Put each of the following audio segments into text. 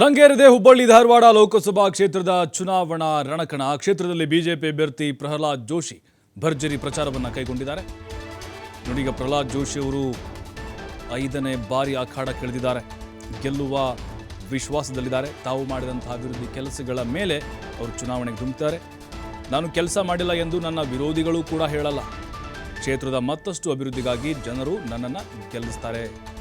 ರಂಗೇರಿದೆ ಹುಬ್ಬಳ್ಳಿ ಧಾರವಾಡ ಲೋಕಸಭಾ ಕ್ಷೇತ್ರದ ಚುನಾವಣಾ ರಣಕಣ. ಕ್ಷೇತ್ರದಲ್ಲಿ ಬಿಜೆಪಿ ಅಭ್ಯರ್ಥಿ ಪ್ರಹ್ಲಾದ್ ಜೋಶಿ ಭರ್ಜರಿ ಪ್ರಚಾರವನ್ನು ಕೈಗೊಂಡಿದ್ದಾರೆ. ನೋಡೀಗ ಪ್ರಹ್ಲಾದ್ ಜೋಶಿ ಅವರು ಐದನೇ ಬಾರಿ ಅಖಾಡಕ್ಕಿಳಿದಿದ್ದಾರೆ ಗೆಲ್ಲುವ ವಿಶ್ವಾಸದಲ್ಲಿದ್ದಾರೆ. ತಾವು ಮಾಡಿದಂತಹ ಅಭಿವೃದ್ಧಿ ಕೆಲಸಗಳ ಮೇಲೆ ಅವರು ಚುನಾವಣೆಗೆ ಧುಮ್ತಾರೆ. ನಾನು ಕೆಲಸ ಮಾಡಿಲ್ಲ ಎಂದು ನನ್ನ ವಿರೋಧಿಗಳು ಕೂಡ ಹೇಳಲ್ಲ. ಕ್ಷೇತ್ರದ ಮತ್ತಷ್ಟು ಅಭಿವೃದ್ಧಿಗಾಗಿ ಜನರು ನನ್ನನ್ನು ಗೆಲ್ಲಿಸ್ತಾರೆ.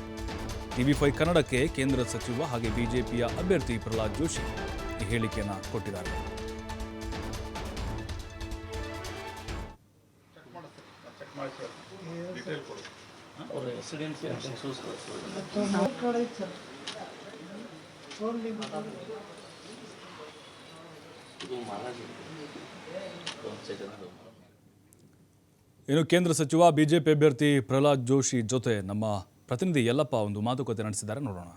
ಟಿವಿ ಫೈವ್ ಕನ್ನಡಕ್ಕೆ ಕೇಂದ್ರ ಸಚಿವ ಹಾಗೆ ಬಿಜೆಪಿಯ ಅಭ್ಯರ್ಥಿ ಪ್ರಹ್ಲಾದ್ ಜೋಶಿ ಈ ಹೇಳಿಕೆಯನ್ನು ಕೊಟ್ಟಿದ್ದಾರೆ. ಇನ್ನು ಕೇಂದ್ರ ಸಚಿವ, ಬಿಜೆಪಿ ಅಭ್ಯರ್ಥಿ ಪ್ರಹ್ಲಾದ್ ಜೋಶಿ ಜೊತೆ ನಮ್ಮ ಪ್ರತಿನಿಧಿ ಯಲ್ಲಪ್ಪ ಒಂದು ಮಾತುಕತೆ ನಡೆಸಿದ್ದಾರೆ ನೋಡೋಣ.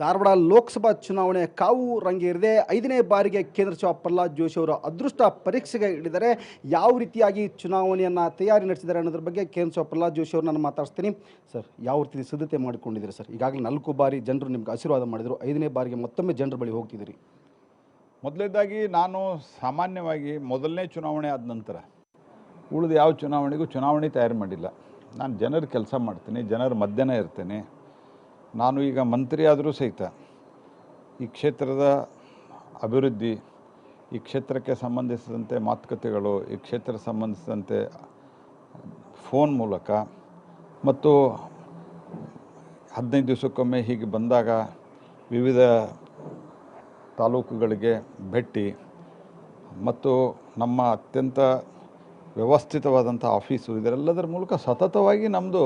ಧಾರವಾಡ ಲೋಕಸಭಾ ಚುನಾವಣೆ ಕಾವು ರಂಗೇರಿದೆ ಐದನೇ ಬಾರಿಗೆ ಕೇಂದ್ರ ಸಚಿವ ಪ್ರಹ್ಲಾದ್ ಜೋಶಿ ಅವರು ಅದೃಷ್ಟ ಪರೀಕ್ಷೆಗೆ ಇಳಿದರೆ ಯಾವ ರೀತಿಯಾಗಿ ಚುನಾವಣೆಯನ್ನು ತಯಾರಿ ನಡೆಸಿದ್ದಾರೆ ಅನ್ನೋದ್ರ ಬಗ್ಗೆ ಕೇಂದ್ರ ಸಚಿವ ಪ್ರಹ್ಲಾದ್ ಜೋಶಿ ಅವರು ನಾನು ಮಾತಾಡ್ತೀನಿ ಸರ್ ಯಾವ ರೀತಿ ಸಿದ್ಧತೆ ಮಾಡಿಕೊಂಡಿದ್ದೀರಿ ಸರ್? ಈಗಾಗಲೇ ನಾಲ್ಕು ಬಾರಿ ಜನರು ನಿಮ್ಗೆ ಆಶೀರ್ವಾದ ಮಾಡಿದರು. ಐದನೇ ಬಾರಿಗೆ ಮತ್ತೊಮ್ಮೆ ಜನರ ಬಳಿ ಹೋಗ್ತಿದ್ದೀರಿ. ಮೊದಲನೇದಾಗಿ ನಾನು ಸಾಮಾನ್ಯವಾಗಿ ಮೊದಲನೇ ಚುನಾವಣೆ ಆದ ನಂತರ ಉಳಿದ ಯಾವ ಚುನಾವಣೆಗೂ ಚುನಾವಣೆ ತಯಾರು ಮಾಡಿಲ್ಲ. ನಾನು ಜನರ ಕೆಲಸ ಮಾಡ್ತೀನಿ, ಜನರ ಮಧ್ಯನೇ ಇರ್ತೇನೆ. ನಾನು ಈಗ ಮಂತ್ರಿ ಆದರೂ ಸಹಿತ ಈ ಕ್ಷೇತ್ರದ ಅಭಿವೃದ್ಧಿ, ಈ ಕ್ಷೇತ್ರಕ್ಕೆ ಸಂಬಂಧಿಸಿದಂತೆ ಮಾತುಕತೆಗಳು, ಈ ಕ್ಷೇತ್ರ ಸಂಬಂಧಿಸಿದಂತೆ ಫೋನ್ ಮೂಲಕ ಮತ್ತು ಹದಿನೈದು ದಿವಸಕ್ಕೊಮ್ಮೆ ಹೀಗೆ ಬಂದಾಗ ವಿವಿಧ ತಾಲೂಕುಗಳಿಗೆ ಭೇಟಿ ಮತ್ತು ನಮ್ಮ ಅತ್ಯಂತ ವ್ಯವಸ್ಥಿತವಾದಂಥ ಆಫೀಸು, ಇದರೆಲ್ಲದರ ಮೂಲಕ ಸತತವಾಗಿ ನಮ್ಮದು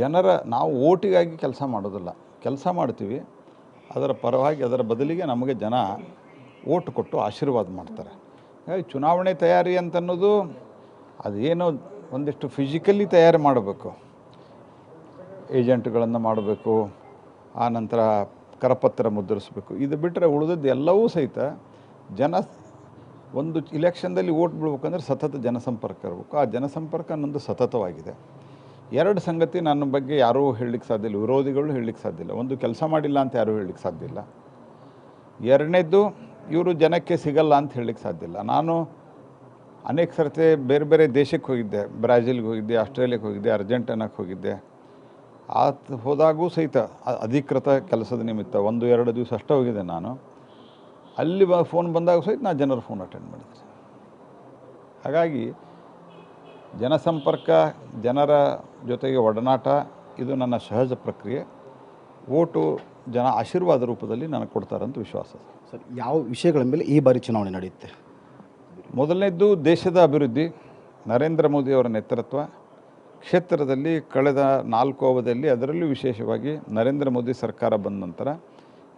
ಜನರ, ನಾವು ಓಟಿಗಾಗಿ ಕೆಲಸ ಮಾಡೋದಿಲ್ಲ. ಕೆಲಸ ಮಾಡ್ತೀವಿ, ಅದರ ಪರವಾಗಿ, ಅದರ ಬದಲಿಗೆ ನಮಗೆ ಜನ ಓಟ್ ಕೊಟ್ಟು ಆಶೀರ್ವಾದ ಮಾಡ್ತಾರೆ. ಹಾಗಾಗಿ ಚುನಾವಣೆ ತಯಾರಿ ಅಂತನ್ನೋದು ಅದೇನೋ ಒಂದಿಷ್ಟು ಫಿಸಿಕಲಿ ತಯಾರಿ ಮಾಡಬೇಕು. ಏಜೆಂಟ್ಗಳನ್ನು ಮಾಡಬೇಕು, ಆ ನಂತರ ಕರಪತ್ರ ಮುದ್ರಿಸಬೇಕು. ಇದು ಬಿಟ್ಟರೆ ಉಳಿದದ್ದು ಎಲ್ಲವೂ ಸಹಿತ ಜನ ಒಂದು ಇಲೆಕ್ಷನ್ದಲ್ಲಿ ಓಟ್ ಬಿಡ್ಬೇಕಂದ್ರೆ ಸತತ ಜನಸಂಪರ್ಕ ಇರಬೇಕು. ಆ ಜನಸಂಪರ್ಕ ನನ್ನದು ಸತತವಾಗಿದೆ. ಎರಡು ಸಂಗತಿ ನನ್ನ ಬಗ್ಗೆ ಯಾರೂ ಹೇಳಲಿಕ್ಕೆ ಸಾಧ್ಯ ಇಲ್ಲ. ವಿರೋಧಿಗಳು ಹೇಳಲಿಕ್ಕೆ ಸಾಧ್ಯ ಇಲ್ಲ. ಒಂದು ಕೆಲಸ ಮಾಡಿಲ್ಲ ಅಂತ ಯಾರೂ ಹೇಳಲಿಕ್ಕೆ ಸಾಧ್ಯ ಇಲ್ಲ. ಎರಡನೇದ್ದು, ಇವರು ಜನಕ್ಕೆ ಸಿಗಲ್ಲ ಅಂತ ಹೇಳಲಿಕ್ಕೆ ಸಾಧ್ಯ ಇಲ್ಲ. ನಾನು ಅನೇಕ ಸರ್ತಿ ಬೇರೆ ಬೇರೆ ದೇಶಕ್ಕೆ ಹೋಗಿದ್ದೆ. ಬ್ರಾಜಿಲ್ಗೆ ಹೋಗಿದ್ದೆ, ಆಸ್ಟ್ರೇಲಿಯಾಕ್ಕೆ ಹೋಗಿದ್ದೆ, ಅರ್ಜೆಂಟೀನಾಕ್ಕೆ ಹೋಗಿದ್ದೆ. ಆ ಹೋದಾಗೂ ಸಹಿತ ಅಧಿಕೃತ ಕೆಲಸದ ನಿಮಿತ್ತ ಒಂದು, ಎರಡು ದಿವಸ ಅಷ್ಟೇ ಹೋಗಿದ್ದೆ ನಾನು. ಅಲ್ಲಿ ಬ ಫೋನ್ ಬಂದಾಗ ಸಹಿತ ನಾನು ಜನರ ಫೋನ್ ಅಟೆಂಡ್ ಮಾಡಿದ್ದೆ ಹಾಗಾಗಿ ಜನಸಂಪರ್ಕ ಜನರ ಜೊತೆಗೆ ಒಡನಾಟ ಇದು ನನ್ನ ಸಹಜ ಪ್ರಕ್ರಿಯೆ. ಓಟು ಜನ ಆಶೀರ್ವಾದ ರೂಪದಲ್ಲಿ ನನಗೆ ಕೊಡ್ತಾರಂತ ವಿಶ್ವಾಸ ಸರ್. ಯಾವ ವಿಷಯಗಳ ಮೇಲೆ ಈ ಬಾರಿ ಚುನಾವಣೆ ನಡೆಯುತ್ತೆ? ಮೊದಲನೇದ್ದು ದೇಶದ ಅಭಿವೃದ್ಧಿ ನರೇಂದ್ರ ಮೋದಿಯವರ ನೇತೃತ್ವ. ಕ್ಷೇತ್ರದಲ್ಲಿ ಕಳೆದ ನಾಲ್ಕು ಅವಧಿಯಲ್ಲಿ ಅದರಲ್ಲೂ ವಿಶೇಷವಾಗಿ ನರೇಂದ್ರ ಮೋದಿ ಸರ್ಕಾರ ಬಂದ ನಂತರ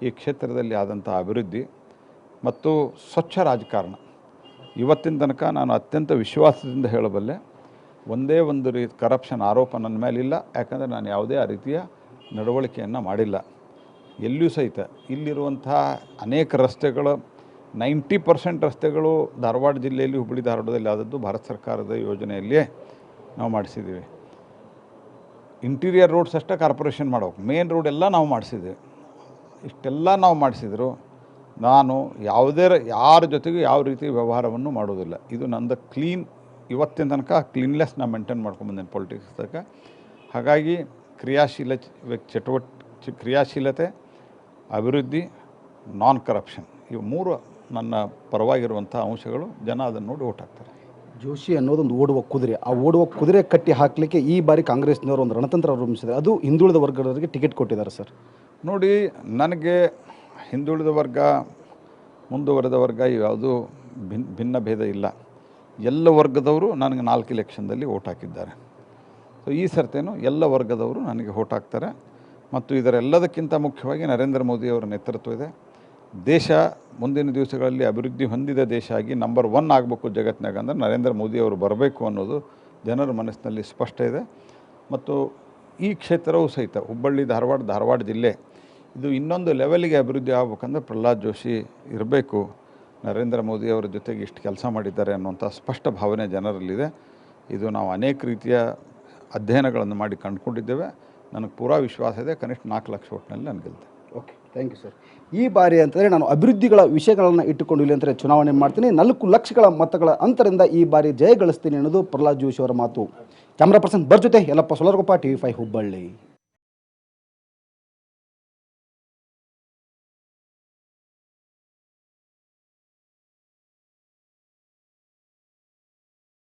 ಈ ಕ್ಷೇತ್ರದಲ್ಲಿ ಆದಂಥ ಅಭಿವೃದ್ಧಿ. ಮತ್ತು ಸ್ವಚ್ಛ ರಾಜಕಾರಣ. ಇವತ್ತಿನ ತನಕ ನಾನು ಅತ್ಯಂತ ವಿಶ್ವಾಸದಿಂದ ಹೇಳಬಲ್ಲೆ, ಒಂದೇ ಒಂದು ರೀ ಕರಪ್ಷನ್ ಆರೋಪ ನನ್ನ ಮೇಲಿಲ್ಲ, ಯಾಕಂದರೆ ನಾನು ಯಾವುದೇ ಆ ರೀತಿಯ ನಡವಳಿಕೆಯನ್ನು ಮಾಡಿಲ್ಲ. ಎಲ್ಲಿಯೂ ಸಹಿತ ಇಲ್ಲಿರುವಂತಹ ಅನೇಕ ರಸ್ತೆಗಳು, ನೈಂಟಿ ಪರ್ಸೆಂಟ್ ರಸ್ತೆಗಳು ಧಾರವಾಡ ಜಿಲ್ಲೆಯಲ್ಲಿ ಹುಬ್ಬಳ್ಳಿ ಧಾರವಾಡದಲ್ಲಿ ಆದದ್ದು ಭಾರತ ಸರ್ಕಾರದ ಯೋಜನೆಯಲ್ಲಿಯೇ ನಾವು ಮಾಡಿಸಿದ್ದೀವಿ. ಇಂಟೀರಿಯರ್ ರೋಡ್ಸ್ ಅಷ್ಟೇ ಕಾರ್ಪೊರೇಷನ್ ಮಾಡಬೇಕು ಮೇನ್ ರೋಡ್ ಎಲ್ಲ ನಾವು ಮಾಡಿಸಿದ್ದೀವಿ. ಇಷ್ಟೆಲ್ಲ ನಾವು ಮಾಡಿಸಿದ್ರು. ನಾನು ಯಾವುದೇ ಯಾರ ಜೊತೆಗೂ ಯಾವ ರೀತಿ ವ್ಯವಹಾರವನ್ನು ಮಾಡೋದಿಲ್ಲ ಇದು ನಂದು ಕ್ಲೀನ್ ಇವತ್ತಿನ ತನಕ ಕ್ಲೀನ್ಲೆಸ್ ನಾನು ಮೇಂಟೈನ್ ಮಾಡ್ಕೊಂಬಂದೇನೆ ತನಕ. ಹಾಗಾಗಿ ಕ್ರಿಯಾಶೀಲ ಚಟುವಟ ಕ್ರಿಯಾಶೀಲತೆ ಅಭಿವೃದ್ಧಿ ನಾನ್ ಕರಪ್ಷನ್ ಇವು ಮೂರು ನನ್ನ ಪರವಾಗಿರುವಂಥ ಅಂಶಗಳು. ಜನ ಅದನ್ನು ನೋಡಿ ಓಟ್ ಹಾಕ್ತಾರೆ. ಜೋಶಿ ಅನ್ನೋದೊಂದು ಓಡುವ ಕುದುರೆ. ಆ ಓಡುವ ಕುದುರೆ ಕಟ್ಟಿ ಹಾಕಲಿಕ್ಕೆ ಈ ಬಾರಿ ಕಾಂಗ್ರೆಸ್ನವರು ಒಂದು ರಣತಂತ್ರ ರೂಪಿಸಿದ್ದಾರೆ ಅದು ಹಿಂದುಳಿದ ವರ್ಗದವರಿಗೆ ಟಿಕೆಟ್ ಕೊಟ್ಟಿದ್ದಾರೆ ಸರ್. ನೋಡಿ ನನಗೆ ಹಿಂದುಳಿದ ವರ್ಗ, ಮುಂದುವರೆದ ವರ್ಗ ಯಾವುದೂ ಭಿನ್, ಭಿನ್ನ ಭೇದ ಇಲ್ಲ. ಎಲ್ಲ ವರ್ಗದವರು ನನಗೆ ನಾಲ್ಕು ಇಲೆಕ್ಷನ್ದಲ್ಲಿ ಓಟ್ ಹಾಕಿದ್ದಾರೆ. ಸೊ ಈ ಸರ್ತೇನು ಎಲ್ಲ ವರ್ಗದವರು ನನಗೆ ಓಟ್ ಹಾಕ್ತಾರೆ. ಮತ್ತು ಇದರೆಲ್ಲದಕ್ಕಿಂತ ಮುಖ್ಯವಾಗಿ ನರೇಂದ್ರ ಮೋದಿಯವರ ನೇತೃತ್ವ ಇದೆ. ದೇಶ ಮುಂದಿನ ದಿವಸಗಳಲ್ಲಿ ಅಭಿವೃದ್ಧಿ ಹೊಂದಿದ ದೇಶ ಆಗಿ ನಂಬರ್ ಒನ್ ಆಗಬೇಕು ಜಗತ್ತಿನಾಗ ಅಂದರೆ ನರೇಂದ್ರ ಮೋದಿಯವರು ಬರಬೇಕು ಅನ್ನೋದು ಜನರ ಮನಸ್ಸಿನಲ್ಲಿ ಸ್ಪಷ್ಟ ಇದೆ. ಮತ್ತು ಈ ಕ್ಷೇತ್ರವು ಸಹಿತ ಹುಬ್ಬಳ್ಳಿ, ಧಾರವಾಡ ಧಾರವಾಡ ಜಿಲ್ಲೆ ಇದು ಇನ್ನೊಂದು ಲೆವೆಲ್ಗೆ ಅಭಿವೃದ್ಧಿ ಆಗ್ಬೇಕಂದ್ರೆ ಪ್ರಹ್ಲಾದ್ ಜೋಶಿ ಇರಬೇಕು. ನರೇಂದ್ರ ಮೋದಿ ಅವರ ಜೊತೆಗೆ ಇಷ್ಟು ಕೆಲಸ ಮಾಡಿದ್ದಾರೆ ಅನ್ನುವಂಥ ಸ್ಪಷ್ಟ ಭಾವನೆ ಜನರಲ್ಲಿದೆ. ಇದು ನಾವು ಅನೇಕ ರೀತಿಯ ಅಧ್ಯಯನಗಳನ್ನು ಮಾಡಿ ಕಂಡುಕೊಂಡಿದ್ದೇವೆ. ನನಗೆ ಪೂರಾ ವಿಶ್ವಾಸ ಇದೆ, ಕನಿಷ್ಠ ನಾಲ್ಕು ಲಕ್ಷ ಒಟ್ಟಿನಲ್ಲಿ ನಾನು ಗೆಲ್ತೆ ಓಕೆ ಥ್ಯಾಂಕ್ ಯು ಸರ್ ಈ ಬಾರಿ ಅಂತಂದರೆ ನಾನು ಅಭಿವೃದ್ಧಿಗಳ ವಿಷಯಗಳನ್ನು ಇಟ್ಟುಕೊಂಡು ಇಲ್ಲಿ ಅಂದರೆ ಚುನಾವಣೆ ಮಾಡ್ತೀನಿ. ನಾಲ್ಕು ಲಕ್ಷಗಳ ಮತಗಳ ಅಂತರಿಂದ ಈ ಬಾರಿ ಜಯ ಗಳಿಸ್ತೀನಿ ಅನ್ನೋದು ಪ್ರಹ್ಲಾದ್ ಜೋಶಿ ಅವರ ಮಾತು. ಕ್ಯಾಮ್ರಾ ಪರ್ಸನ್ ಬರ್ ಜೊತೆ ಎಲ್ಲಪ್ಪ ಸೊಲರ್ಗೊಪ್ಪ ಟಿ ವಿ ಫೈ ಹುಬ್ಬಳ್ಳಿ.